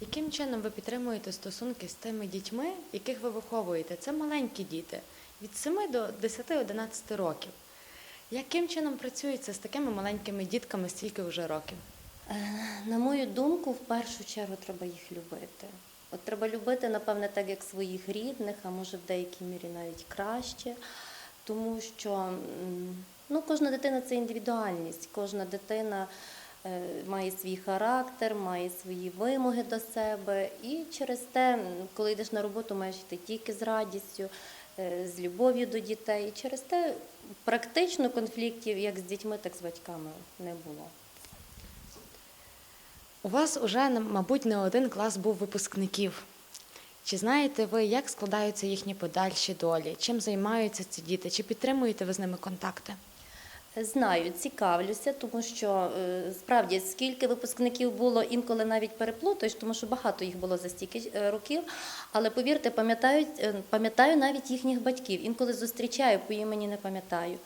Яким чином ви підтримуєте стосунки з тими дітьми, яких ви виховуєте? Це маленькі діти від 7 до 10-11 років. Яким чином працюється з такими маленькими дітками стільки вже років? Е, На мою думку, в першу чергу треба їх любити. От треба любити, напевне, так як своїх рідних, а може в деякій мірі навіть краще. Тому що ну, кожна дитина це індивідуальність, кожна дитина має свій характер, має свої вимоги до себе. І через те, коли йдеш на роботу, маєш йти тільки з радістю, е, з любов'ю до дітей. І через те практично конфліктів як з дітьми, так з батьками не було. У вас уже, мабуть, не один клас був випускників. Чи знаєте ви, як складаються їхні подальші долі? Чим займаються ці діти? Чи підтримуєте ви з ними контакти? Знаю, цікавлюся, тому що е, справді скільки випускників було, інколи навіть переплутаєш, тому що багато їх було за стільки е, років. Але повірте, пам'ятають, е, пам'ятаю навіть їхніх батьків. Інколи зустрічаю, по імені не пам'ятаю.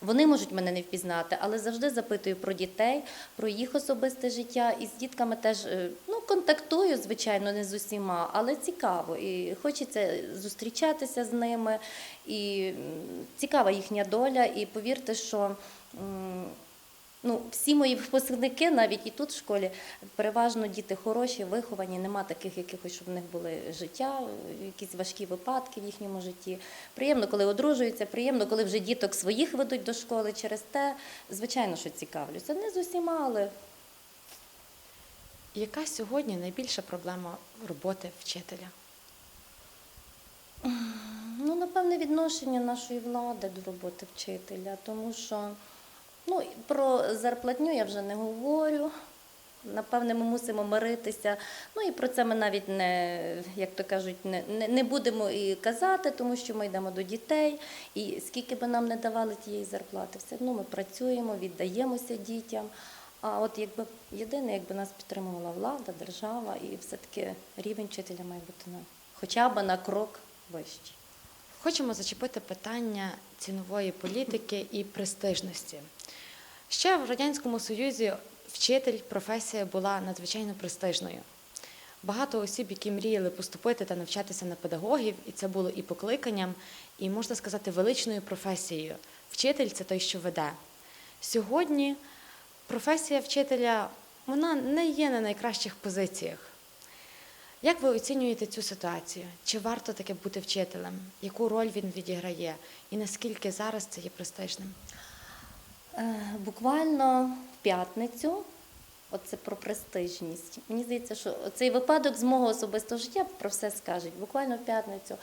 Вони можуть мене не впізнати, але завжди запитую про дітей, про їх особисте життя. І з дітками теж е, ну, контактую, звичайно, не з усіма, але цікаво. І хочеться зустрічатися з ними. І цікава їхня доля. І повірте, що ну, всі мої випускники, навіть і тут в школі, переважно діти хороші, виховані, нема таких якихось, щоб в них були життя, якісь важкі випадки в їхньому житті. Приємно, коли одружуються, приємно, коли вже діток своїх ведуть до школи. Через те, звичайно, що цікавлюся. Не з усіма, але Яка сьогодні найбільша проблема роботи вчителя? Ну, напевне, відношення нашої влади до роботи вчителя, тому що ну, про зарплатню я вже не говорю. Напевне, ми мусимо миритися. Ну і про це ми навіть не, як то кажуть, не, не, не будемо і казати, тому що ми йдемо до дітей. І скільки би нам не давали тієї зарплати, все одно ми працюємо, віддаємося дітям. А от якби єдине, якби нас підтримувала влада, держава, і все-таки рівень вчителя має бути на хоча б на крок вищий. Хочемо зачепити питання цінової політики і престижності. Ще в Радянському Союзі вчитель професія була надзвичайно престижною. Багато осіб, які мріяли поступити та навчатися на педагогів, і це було і покликанням, і можна сказати, величною професією. Вчитель це той, що веде. Сьогодні професія вчителя вона не є на найкращих позиціях. Як ви оцінюєте цю ситуацію? Чи варто таке бути вчителем? Яку роль він відіграє? І наскільки зараз це є престижним? Е, Буквально в п'ятницю, оце про престижність. Мені здається, що цей випадок з мого особистого життя про все скажуть. Буквально в п'ятницю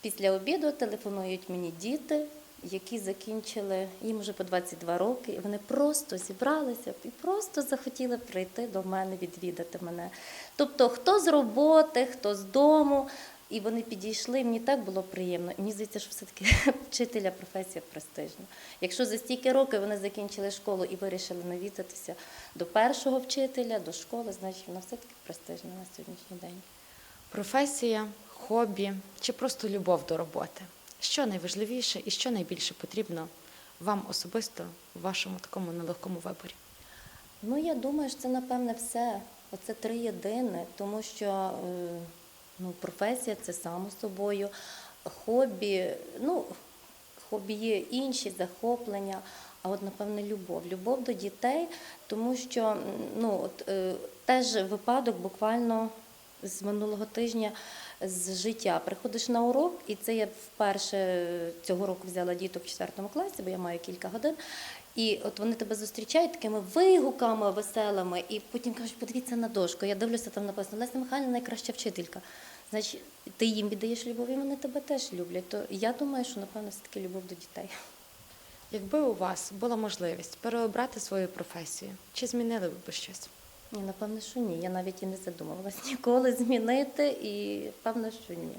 після обіду телефонують мені діти, які закінчили їм вже по 22 роки, і вони просто зібралися і просто захотіли прийти до мене, відвідати мене. Тобто, хто з роботи, хто з дому. І вони підійшли, мені так було приємно. Мені здається, що все-таки вчителя професія престижна. Якщо за стільки років вони закінчили школу і вирішили навідатися до першого вчителя, до школи, значить вона все-таки престижна на сьогоднішній день. Професія, хобі чи просто любов до роботи? Що найважливіше і що найбільше потрібно вам особисто в вашому такому нелегкому виборі? Ну, я думаю, що це напевне все. Оце три єдине, тому що е, ну, професія це само собою, хобі, ну, хобі є інші захоплення, а от, напевне, любов. Любов до дітей, тому що ну, от, е, теж випадок буквально з минулого тижня з життя. Приходиш на урок, і це я вперше цього року взяла діток в 4 класі, бо я маю кілька годин. І от вони тебе зустрічають такими вигуками веселими, і потім кажуть, подивіться на дошку. Я дивлюся, там написано Леся Михайлівна найкраща вчителька. Значить, ти їм віддаєш любов, і вони тебе теж люблять. То я думаю, що напевно все таки любов до дітей. Якби у вас була можливість переобрати свою професію, чи змінили ви би щось? Ні, напевно, що ні. Я навіть і не задумувалась ніколи змінити, і певно, що ні.